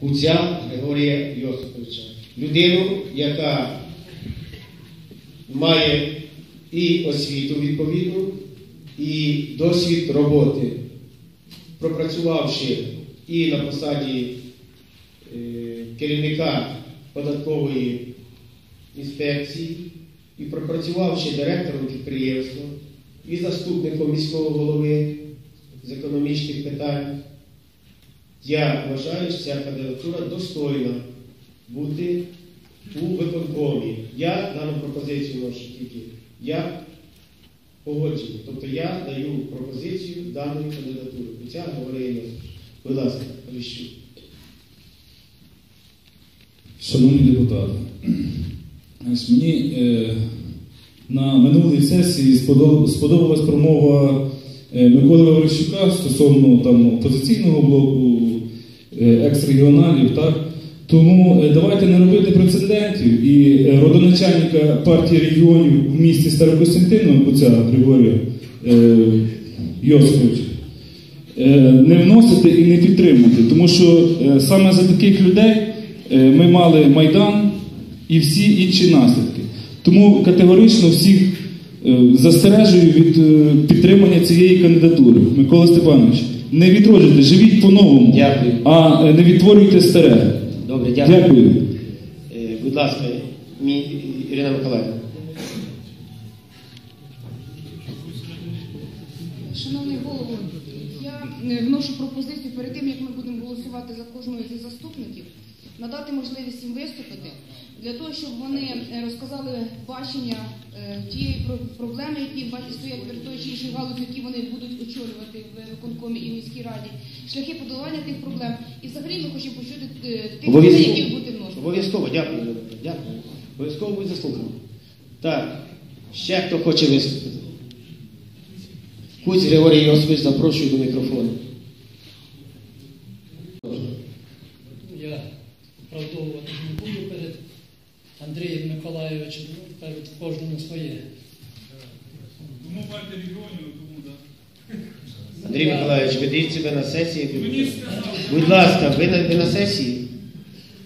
Куця Григорія Йосиповича. Людину, яка має і освіту відповідну, і досвід роботи, пропрацювавши і на посаді е, керівника податкової інспекції, і пропрацювавши директором підприємства, і заступником міського голови з економічних питань, я вважаю, що ця кандидатура достойна бути у виконкомі. Я дану пропозицію ношу тільки. Я погоджую. Тобто я даю пропозицію даної кандидатури. Григорія Йосифовича. Будь ласка, Поліщук. Шановні депутати, мені е, на минулій сесії сподобалась промова е, Миколи Ваврищука стосовно там опозиційного блоку, екс-регіоналів. Так? Тому е, давайте не робити прецедентів і е, родоначальника партії регіонів в місті Старокостянтиново, Куця Григорія е, Йосиповича, е, не вносити і не підтримувати. Тому що е, саме за таких людей е, ми мали Майдан і всі інші наслідки. Тому категорично всіх е, застережую від е, підтримання цієї кандидатури. Микола Степанович, не відроджуйте, живіть по-новому, Дякую. а е, не відтворюйте старе. Добре, дякую. Дякую. Е, Будь ласка, мі- Ірина Миколаївна. Шановний голово, я е, вношу пропозицію перед тим, як ми будемо голосувати за кожного зі заступників, надати можливість їм виступити для того, щоб вони е, розказали бачення е, тієї проблеми, які стоять перед тою чи іншою галузю, які вони будуть очолювати в виконкомі і в міській раді, шляхи подолання тих проблем. І взагалі ми хочемо почути е, тих людей, які будуть вносити. Обов'язково, дякую. Дякую. Обов'язково будь заслухані. Так, ще хто хоче виступити? Куць Григорій Йосипович, запрошую до мікрофону. Я оправдовувати не буду перед Андрієм Миколайовичем, ну, перед кожному своє. Тому партія регіонів, тому так. Андрій Миколаївич, ведіть себе на сесії. Будь ласка, ви на, ви на сесії?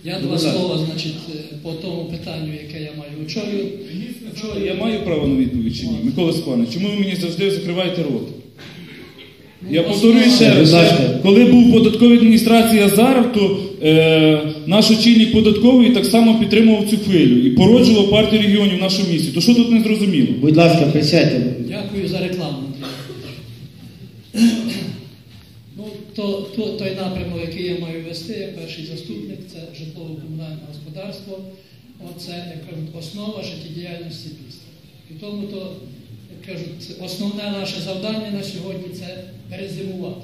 Я два слова, значить, е, по тому питанню, яке я маю очолюю. Я маю право на відповідь чи ні? Микола Степанович, чому ви мені завжди закриваєте рот? Я повторюю ще раз, ласка. коли був в податковій адміністрації Азаров, то е, наш очільник податковий так само підтримував цю хвилю і породжував партію регіонів в нашому місті. То що тут не зрозуміло? Будь ласка, присядьте. Дякую за рекламу. Ну, то, то, той напрямок, який я маю вести, як перший заступник, це житлово-комунальне господарство. Оце, як кажуть, основа життєдіяльності міста. І тому то, кажуть, основне наше завдання на сьогодні це перезимувати.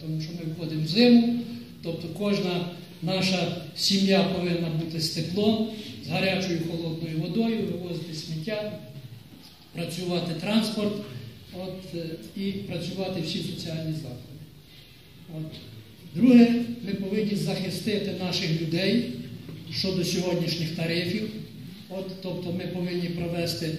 Тому що ми входимо в зиму, тобто кожна наша сім'я повинна бути з теплом, з гарячою холодною водою, вивозити сміття, працювати транспорт от, е, і працювати всі соціальні заходи. От. Друге, ми повинні захистити наших людей щодо сьогоднішніх тарифів. От, тобто ми повинні провести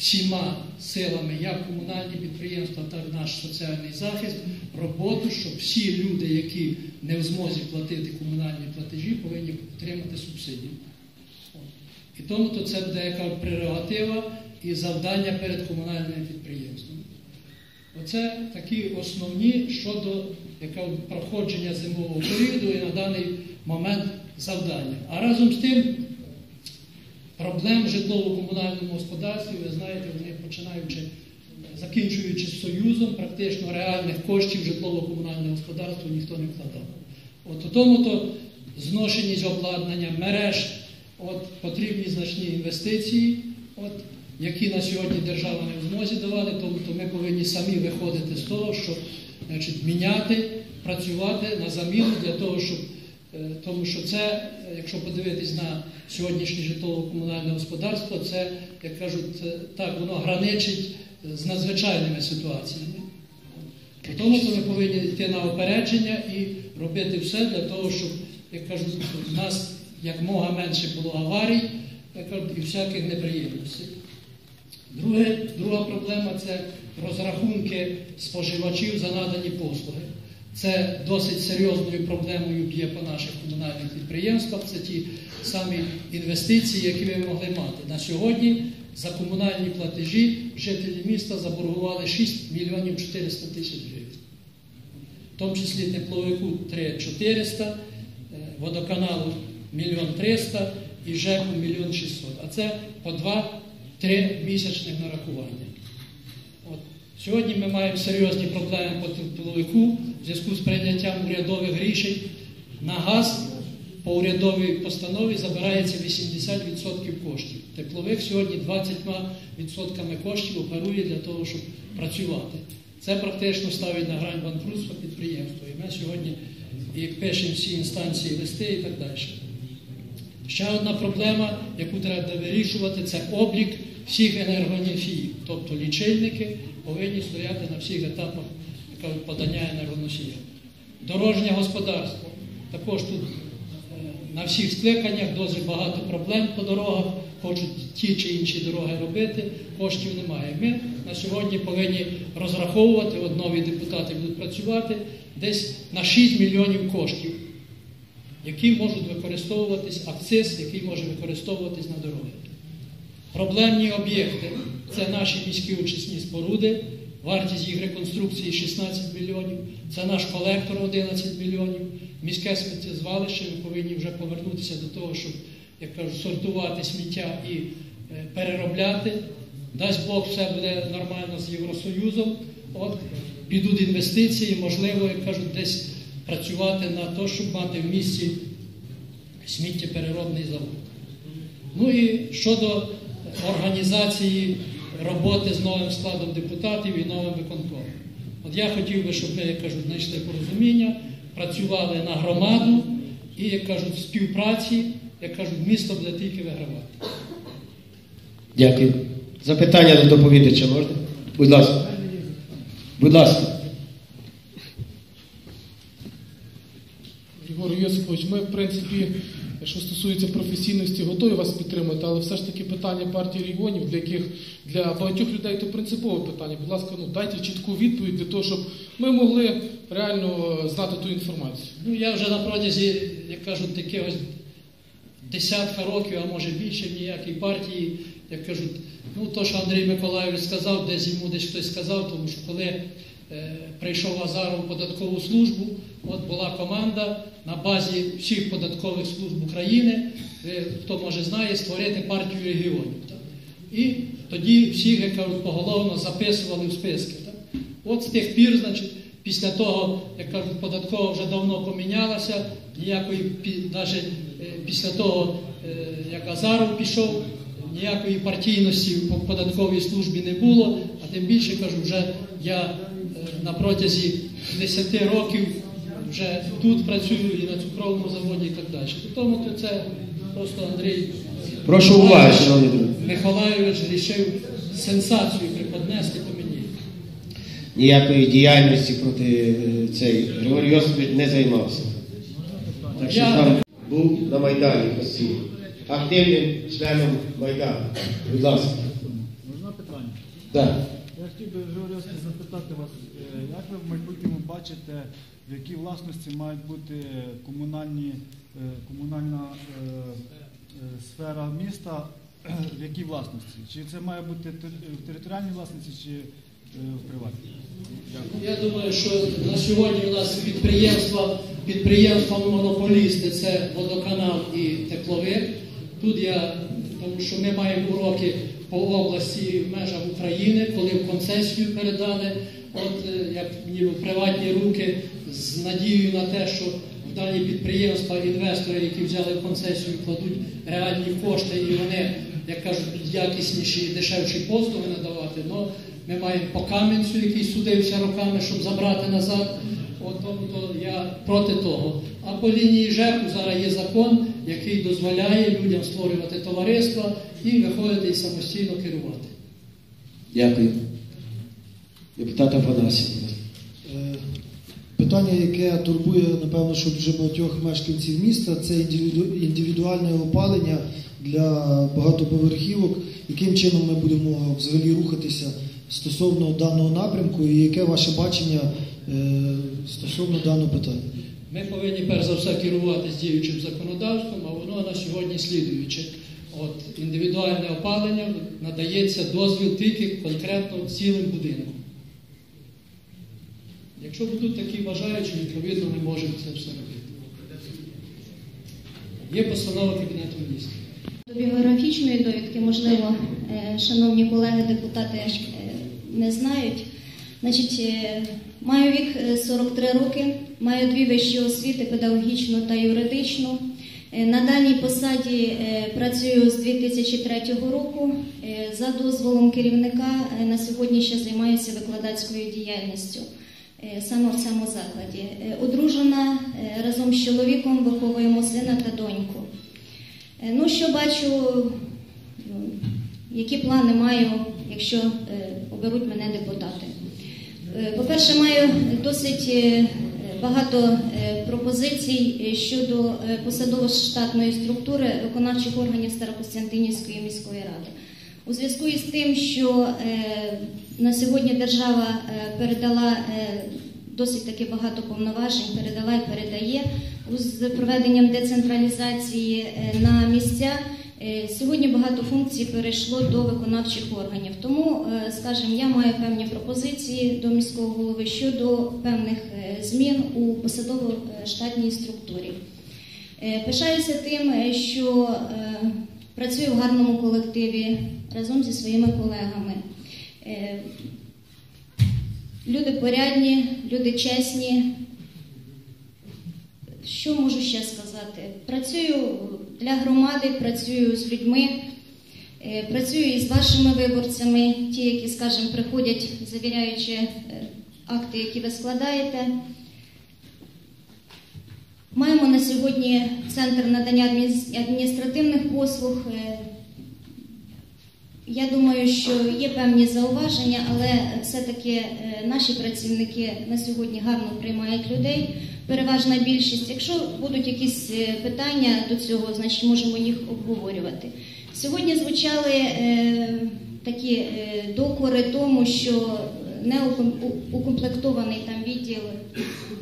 всіма силами, як комунальні підприємства, так і наш соціальний захист, роботу, щоб всі люди, які не в змозі платити комунальні платежі, повинні отримати субсидію. І тому то це буде яка прерогатива і завдання перед комунальними підприємствами. Оце такі основні щодо яка, проходження зимового періоду і на даний момент завдання. А разом з тим, проблем в житлово-комунальному господарстві, ви знаєте, вони починаючи, закінчуючи Союзом, практично реальних коштів житлово-комунальне господарство ніхто не вкладав. От у тому то зношеність обладнання мереж, от потрібні значні інвестиції, от, які на сьогодні держава не в змозі давати, тому то ми повинні самі виходити з того, щоб значить, міняти, працювати на заміну для того, щоб тому що це, е, якщо подивитись на сьогоднішнє житлово-комунальне господарство, це, як кажуть, е, так воно граничить е, з надзвичайними ситуаціями. Тому що ми повинні йти на опередження і робити все для того, щоб, як кажуть, в нас якмога менше було аварій як кажуть, і всяких неприємностей. Друге, друга проблема це розрахунки споживачів за надані послуги. Це досить серйозною проблемою б'є по наших комунальних підприємствах. Це ті самі інвестиції, які ви могли мати. На сьогодні за комунальні платежі жителі міста заборгували 6 мільйонів 400 тисяч гривень. В тому числі тепловику 3400, е, водоканалу 1 300 і ЖЕКу 1 600. А це по 2-3 місячних нарахування. От. Сьогодні ми маємо серйозні проблеми по тепловику в зв'язку з прийняттям урядових рішень на газ по урядовій постанові забирається 80% коштів. Тепловик сьогодні 20% коштів оперує для того, щоб працювати. Це практично ставить на грань банкрутства підприємства. І ми сьогодні і пишемо всі інстанції листи і так далі. Ще одна проблема, яку треба вирішувати, це облік всіх енергоносіїв. Тобто лічильники повинні стояти на всіх етапах як подання енергоносіїв. Дорожнє господарство. Також тут е, на всіх скликаннях дуже багато проблем по дорогах, хочуть ті чи інші дороги робити, коштів немає. Ми на сьогодні повинні розраховувати, от нові депутати будуть працювати, десь на 6 мільйонів коштів які можуть використовуватись акциз, який може використовуватись на дороги. Проблемні об'єкти це наші міські очисні споруди, вартість їх реконструкції 16 мільйонів, це наш колектор 11 мільйонів, міське сміттєзвалище, ми повинні вже повернутися до того, щоб, як кажуть, сортувати сміття і е, переробляти. Дасть Бог, все буде нормально з Євросоюзом. От, підуть інвестиції, можливо, як кажуть, десь працювати на те, щоб мати в місті сміттєпереробний завод. Ну і щодо організації роботи з новим складом депутатів і новим виконкомом. От я хотів би, щоб ми, як кажуть, знайшли порозуміння, працювали на громаду і, як кажуть, в співпраці, як кажуть, місто буде тільки вигравати. Дякую. Запитання до доповідача можна? Будь ласка. Будь ласка. Єгор Йосипович, ми, в принципі, що стосується професійності, готові вас підтримати, але все ж таки питання партії регіонів, для яких для багатьох людей це принципове питання. Будь ласка, ну дайте чітку відповідь для того, щоб ми могли реально знати ту інформацію. Ну, я вже на протязі, як кажуть, якогось десятка років, а може більше в ніякій партії, як кажуть, ну то, що Андрій Миколаївич сказав, десь йому десь хтось сказав, тому що коли е, прийшов Азаров в податкову службу, от була команда на базі всіх податкових служб України, хто може знає, створити партію регіонів. І тоді всіх, як кажуть, поголовно записували в списки. От з тих пір, значить, після того, як кажуть, податкова вже давно помінялася, ніякої навіть після того, е, як Азаров пішов, ніякої партійності в податковій службі не було, а тим більше кажу, вже я е, на протязі 10 років вже тут працюю і на цукровому заводі і так далі. Тому то це просто Андрій Прошу уваги, шановні друзі. Миколайович вирішив сенсацію приподнести по мені. Ніякої діяльності проти е, цей Григорій Йосипович не займався. Так що Я- там був на Майдані постійно. Активним членом Майдану. Будь ласка. Можна питання? Так. Я хотів би Григорій Йосипович, запитати вас, е, як ви в майбутньому бачите, в якій власності мають бути комунальні, е, комунальна е, е, сфера міста, в якій власності? Чи це має бути в територіальній власності, чи в приватній? Дякую. Я думаю, що на сьогодні у нас підприємства, підприємства монополісти це водоканал і тепловик. Тут я, тому що ми маємо уроки по області в межах України, коли в концесію передали, от е, як ніби приватні руки з надією на те, що в дані підприємства інвестори, які взяли концесію, кладуть реальні кошти, і вони, як кажуть, якісніші і дешевші послуги надавати. Но ми маємо по Кам'янцю, який судився роками, щоб забрати назад. От, тобто я проти того. А по лінії ЖЕКу зараз є закон, який дозволяє людям створювати товариства і виходити і самостійно керувати. Дякую. Депутат Афанасів. Е, Питання, яке турбує, напевно, що дуже багатьох мешканців міста, це індивідуальне опалення для багатоповерхівок. Яким чином ми будемо взагалі рухатися стосовно даного напрямку, і яке ваше бачення стосовно даного питання. Ми повинні перш за все керуватися діючим законодавством, а воно на сьогодні слідуюче. От індивідуальне опалення надається дозвіл тільки конкретно цілим будинком. Якщо будуть такі бажаючі, відповідно ми можемо це все робити. Є постанова Кабінету міністрів. До біографічної довідки, можливо, е, шановні колеги депутати е, не знають. Значить, е, маю вік е, 43 роки, маю дві вищі освіти педагогічну та юридичну. На даній посаді працюю з 2003 року. За дозволом керівника на сьогодні ще займаюся викладацькою діяльністю саме в цьому закладі. Е, Одружена е, разом з чоловіком виховуємо сина та доньку. Е, Ну, що бачу, ну, які плани маю, якщо е, оберуть мене депутати. Е, По-перше, маю досить е, багато е, пропозицій е, щодо е, посадово-штатної структури виконавчих органів Старокостянтинівської міської ради. У зв'язку із тим, що е, на сьогодні держава е, передала е, досить таки багато повноважень, передала і передає з проведенням децентралізації на місця. Сьогодні багато функцій перейшло до виконавчих органів. Тому, скажімо, я маю певні пропозиції до міського голови щодо певних змін у посадово-штатній структурі. Пишаюся тим, що працюю в гарному колективі разом зі своїми колегами. Е, Люди порядні, люди чесні. Що можу ще сказати? Працюю для громади, працюю з людьми, е, працюю із вашими виборцями, ті, які, скажімо, приходять, завіряючи е, акти, які ви складаєте. Маємо на сьогодні центр надання адміністративних послуг. Е, Я думаю, що є певні зауваження, але все-таки е, наші працівники на сьогодні гарно приймають людей. Переважна більшість. Якщо будуть якісь е, питання до цього, значить можемо їх обговорювати. Сьогодні звучали такі докори тому, що не уком- у- укомплектований там відділ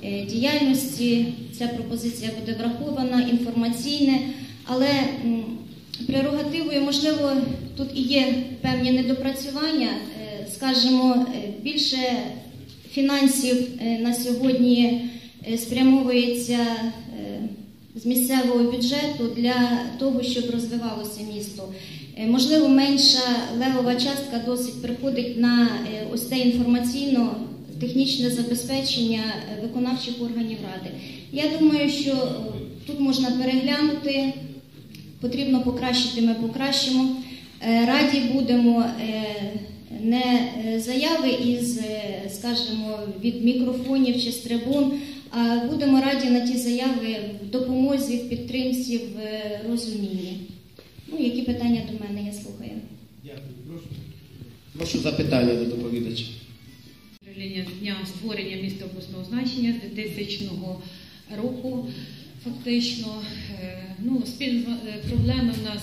е, діяльності. Ця пропозиція буде врахована, інформаційне, але прерогативою, можливо, тут і є певні недопрацювання, е, скажімо, е, більше фінансів на сьогодні спрямовується з місцевого бюджету для того, щоб розвивалося місто. Е, Можливо, менша левова частка досить приходить на е, ось те інформаційно-технічне забезпечення е, виконавчих органів ради. Я думаю, що тут можна переглянути, потрібно покращити, ми покращимо. Раді будемо не заяви із, скажімо, від мікрофонів чи з трибун, будемо раді на ті заяви в допомозі, в підтримці, в е, розумінні. Ну, які питання до мене, я слухаю. Прошу запитання до доповідача. Управління з дня створення міста обласного значення з 2000 року. Фактично, Е, ну, спільні е, проблеми в нас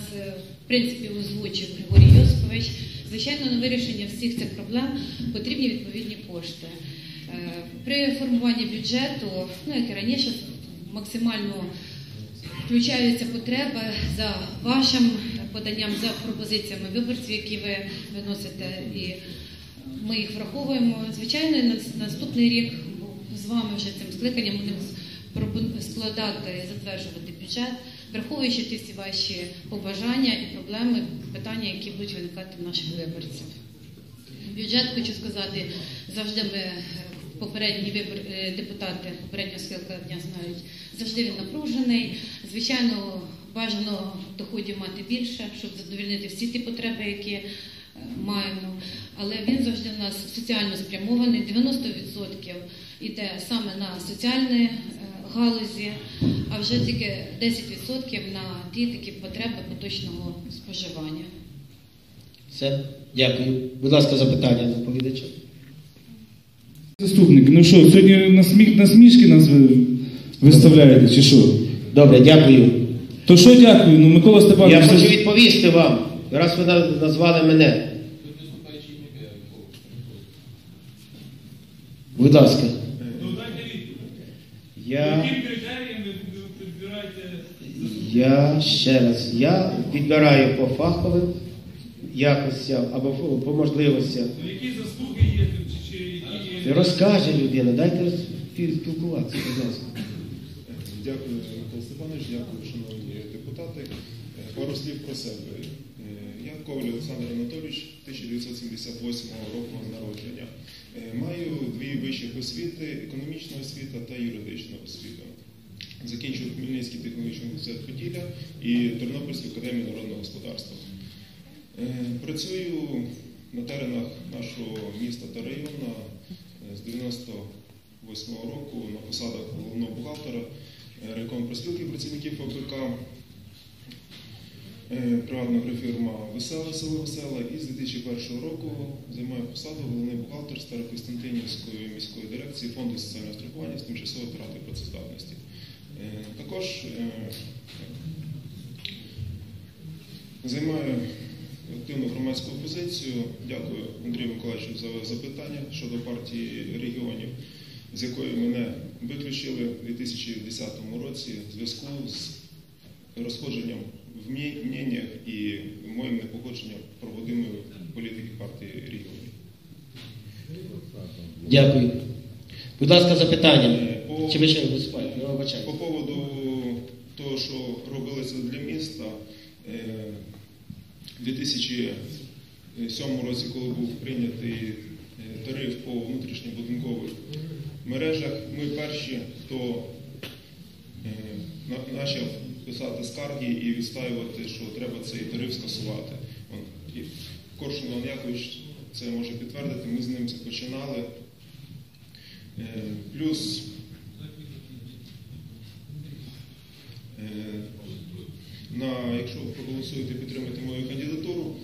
в принципі озвучив Григорій Йосипович. Звичайно, на вирішення всіх цих проблем потрібні відповідні кошти. При формуванні бюджету, ну як і раніше, максимально включаються потреби за вашим поданням, за пропозиціями виборців, які ви виносите, і ми їх враховуємо. Звичайно, наступний рік з вами вже цим скликанням будемо складати, затверджувати бюджет, враховуючи ті всі ваші побажання і проблеми, питання, які будуть виникати в наших виборців. Бюджет, хочу сказати, завжди ми е, попередні вибор... е, депутати попереднього скликання знають, завжди він напружений. Звичайно, бажано доходів мати більше, щоб задовольнити всі ті потреби, які е, маємо. Але він завжди у нас соціально спрямований. 90% йде саме на соціальні е, галузі, а вже тільки 10% на ті такі потреби поточного споживання. Все, дякую. Будь ласка, запитання доповідача. Заступник, ну що, сьогодні на, сміх, на смішки нас ви виставляєте, чи що? Добре, дякую. То що дякую, ну Микола Степанович. Я це хочу ж- відповісти вам, раз ви на- назвали мене. Будь ласка. Я, Яким критеріям ви підбираєте я ще раз, я відбираю по фаховим якостям або по- по можливостям. Ну, які заслуги є тут, чи? Розкаже людина, дайте спілкуватися, будь ласка. Дякую, Микола Степанович, дякую, шановні депутати. Е, Пару слів про себе. Е, Я Коваль Олександр Анатолійович, 1978 року народження. Е, Маю дві вищих освіти, економічна освіта та юридична освіта. Закінчив Хмельницький технологічний університет Поділля і Тернопільську академію народного господарства. Е, Працюю на теренах нашого міста та району е, з 98 року на посадах головного бухгалтера, е, райком проспілки працівників ОПК, е, приватна фірма Весела, село Весела і з 2001 року займаю посаду головний бухгалтер Старокостянтинівської міської дирекції Фонду соціального страхування з тимчасової втрати працездатності. Е, Також е, Займаю активну громадську позицію. Дякую Андрію Миколаївичу за запитання щодо партії регіонів, з якої мене виключили у 2010 році в зв'язку з розходженням в мненнях і моїм непогодженням проводимої політики партії регіонів. Дякую. Будь ласка, запитання. Е, по- Чи ви ще виступаєте? По поводу того, що робилося для міста, в 2007 році, коли був прийнятий е, тариф по внутрішньобудинкових мережах, ми перші, хто е, почав писати скарги і відстаювати, що треба цей тариф скасувати. Коршун Іван Якович це може підтвердити, ми з ним це починали. Е, Плюс Е, на, якщо ви проголосуєте підтримати мою кандидатуру,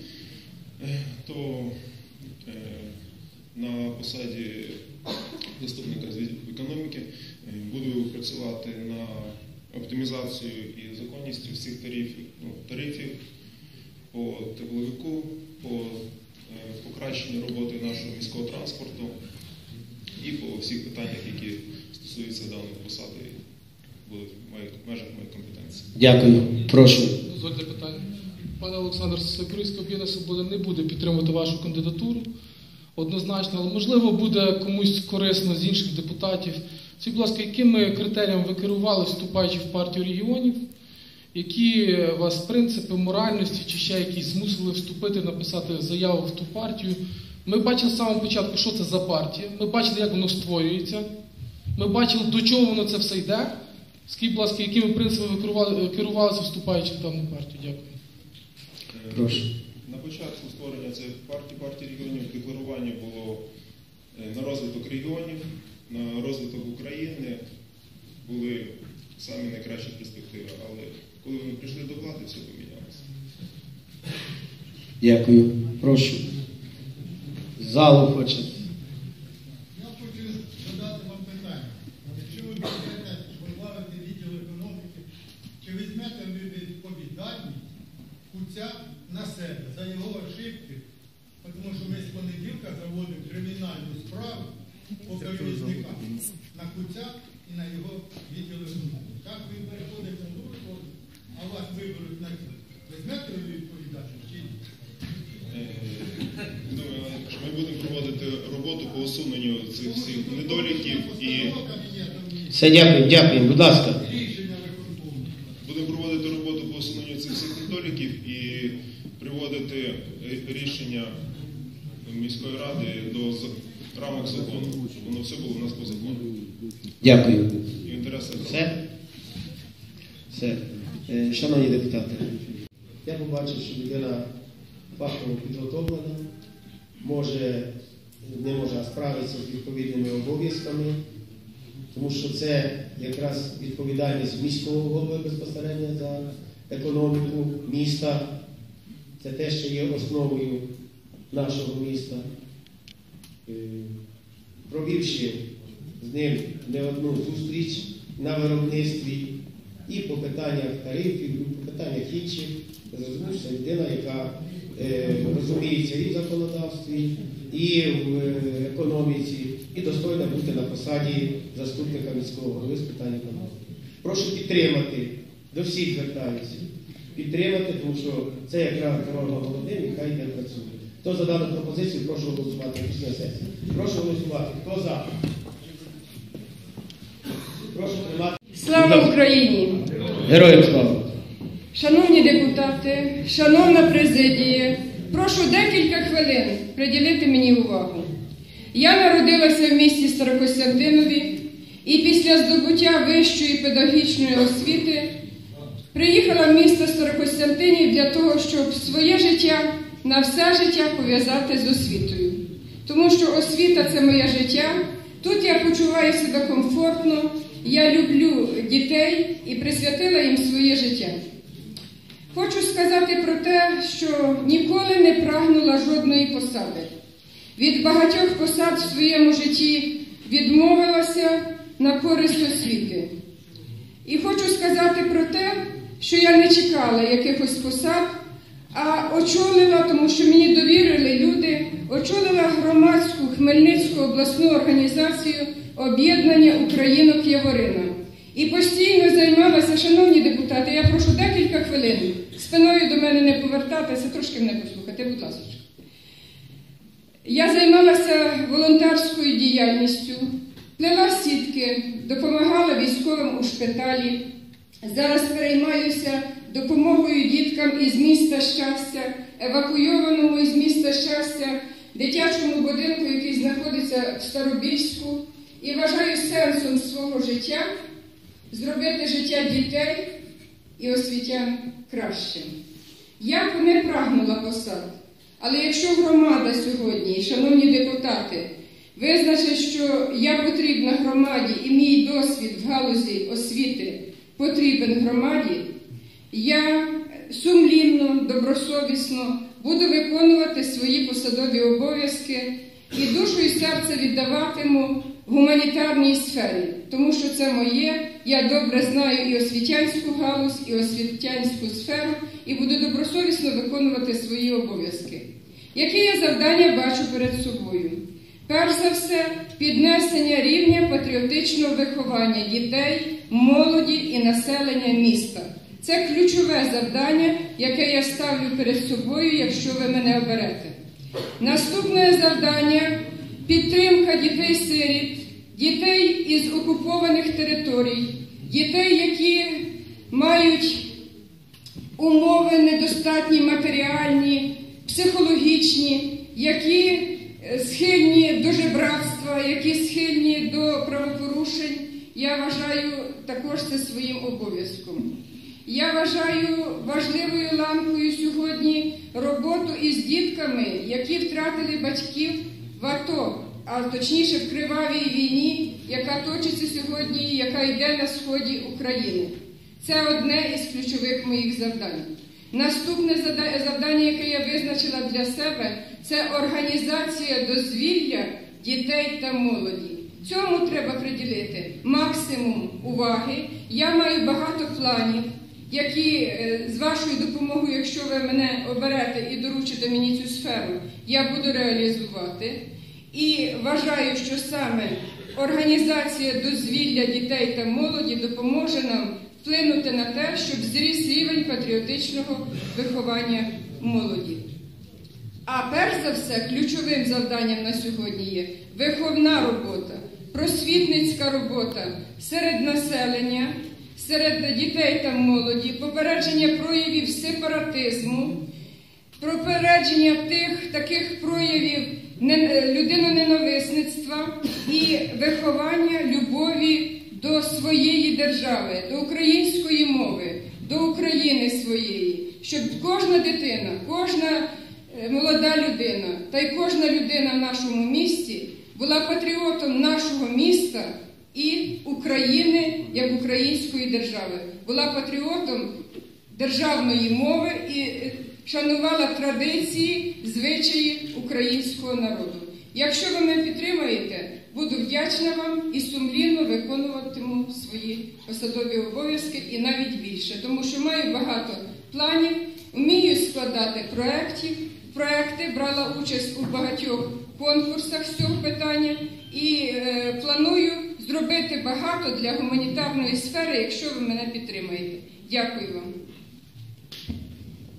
е, то е, на посаді заступника з відділу економіки е, буду працювати на оптимізацію і законністю всіх тарифів, ну, тарифів по тепловику, по е, покращенню роботи нашого міського транспорту і по всіх питаннях, які стосуються даної посади, будуть в моїх в межах моїх компетенцій. Дякую. Прошу. Дозвольте питання. Пане Олександр, Всеукраїнська об'єднана свобода не буде підтримувати вашу кандидатуру. Однозначно, але можливо буде комусь корисно з інших депутатів. Скажіть, будь ласка, якими критеріями ви керували, вступаючи в партію регіонів? Які вас принципи моральності чи ще якісь змусили вступити, написати заяву в ту партію? Ми бачили з самого початку, що це за партія. Ми бачили, як воно створюється. Ми бачили, до чого воно це все йде. Скажіть, будь ласка, якими принципами керувалися, вступаючи в дану партію? Дякую. Прошу. На початку створення цієї партії, партії регіонів декларування було е, на розвиток регіонів, на розвиток України були самі найкращі перспективи. Але коли ми прийшли до влади, все помінялося. Дякую. Прошу. Залу хоче. Я хочу задати вам питання. Якщо ви будете возглавити відділ економіки, чи візьмете ви відповідальність куця на себе за його ошибки? Тому що ми з понеділка заводимо кримінальну справу по перевізникам на куця і на його відділ економіки. Так ви переходите на другу а вас виберуть на це. Візьмете ви відповідальність чи ні? Е, ми будемо проводити роботу по усуненню цих всіх недоліків і Все, дякую, дякую. Будь ласка. Рішення виконкому. будемо проводити роботу по усуненню цих всіх недоліків і приводити е, рішення міської ради до за- рамок закону. щоб Воно все було у нас по закону. Дякую. Все? Все. Е, Шановні депутати, я побачив, що людина фахово підготовлена, може, не може, а справиться з відповідними обов'язками, тому що це якраз відповідальність міського голови безпосередньо за економіку міста. Це те, що є основою нашого міста. Е, Провівши з ним не одну зустріч на виробництві і по питаннях тарифів, і по питаннях інших, зрозумів, це людина, яка е, розуміється і в законодавстві, і в е, економіці, і достойна бути на посаді заступника міського голови з питань економіки. Прошу підтримати, до всіх звертаюся. Підтримати, тому що це якраз дорога молодим, яка йде працює. Хто за пропозицію, прошу голосувати після сесії. Прошу голосувати. Хто за? Прошу. Слава Україні! Героям слава! Шановні депутати, шановна президія, прошу декілька хвилин приділити мені увагу. Я народилася в місті Старокостянтинові і після здобуття вищої педагогічної освіти приїхала в місто Старокостянтинів для того, щоб своє життя на все життя пов'язати з освітою. Тому що освіта це моє життя. Тут я почуваю себе комфортно, я люблю дітей і присвятила їм своє життя. Хочу сказати про те, що ніколи не прагнула жодної посади. Від багатьох посад в своєму житті відмовилася на користь освіти. І хочу сказати про те, що я не чекала якихось посад, а очолила, тому що мені довірили люди, очолила громадську Хмельницьку обласну організацію об'єднання Українок Яворина. І постійно займалася, шановні депутати, я прошу декілька хвилин спиною до мене не повертатися, трошки мене послухати, будь ласка. Я займалася волонтерською діяльністю, плела сітки, допомагала військовим у шпиталі. Зараз переймаюся допомогою діткам із міста щастя, евакуйованому із міста щастя, дитячому будинку, який знаходиться в Старобільську, і вважаю сенсом свого життя зробити життя дітей і освітян кращим. Я б не прагнула посад, але якщо громада сьогодні, шановні депутати, визначить, що я потрібна громаді і мій досвід в галузі освіти потрібен громаді, я сумлінно, добросовісно буду виконувати свої посадові обов'язки і душу і серце віддаватиму гуманітарній сфері, тому що це моє. Я добре знаю і освітянську галузь, і освітянську сферу, і буду добросовісно виконувати свої обов'язки. Які я завдання бачу перед собою? Перш за все, піднесення рівня патріотичного виховання дітей, молоді і населення міста. Це ключове завдання, яке я ставлю перед собою, якщо ви мене оберете. Наступне завдання підтримка дітей-сиріт, дітей із окупованих територій, дітей, які мають умови недостатні матеріальні, психологічні, які е, схильні до жебратства, які схильні до правопорушень. Я вважаю також це своїм обов'язком. Я вважаю важливою ланкою сьогодні роботу із дітками, які втратили батьків в АТО, а точніше в кривавій війні, яка точиться сьогодні, і яка йде на сході України. Це одне із ключових моїх завдань. Наступне завдання, яке я визначила для себе, це організація дозвілля дітей та молоді. Цьому треба приділити максимум уваги. Я маю багато планів, які е, з вашою допомогою, якщо ви мене оберете і доручите мені цю сферу, я буду реалізувати. І вважаю, що саме організація дозвілля дітей та молоді допоможе нам вплинути на те, щоб зріс рівень патріотичного виховання молоді. А перш за все, ключовим завданням на сьогодні є виховна робота, просвітницька робота серед населення, серед дітей та молоді, попередження проявів сепаратизму, попередження тих таких проявів людиноненависництва і виховання любові до своєї держави, до української мови, до України своєї, щоб кожна дитина, кожна молода людина та й кожна людина в нашому місті була патріотом нашого міста і України як української держави, була патріотом державної мови і шанувала традиції, звичаї українського народу. Якщо ви мене підтримаєте, буду вдячна вам і сумлінно виконуватиму свої посадові обов'язки і навіть більше, тому що маю багато планів, вмію складати проєктів, проекти, брала участь у багатьох конкурсах з цього питання. І е, планую зробити багато для гуманітарної сфери, якщо ви мене підтримаєте. Дякую вам.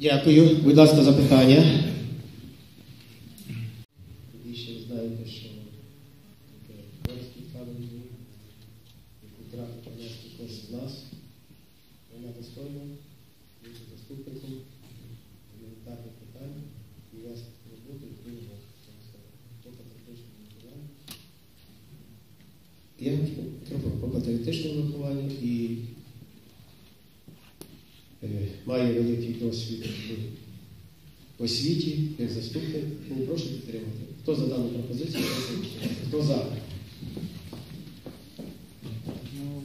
Дякую. Будь ласка, запитання. І ще знаєте, що таке нас. Вона достойна, Я по патріотичному вихованню і е, має великий досвід в освіті, як заступник. Тому прошу підтримати. Хто за дану пропозицію? Хто за? Ну,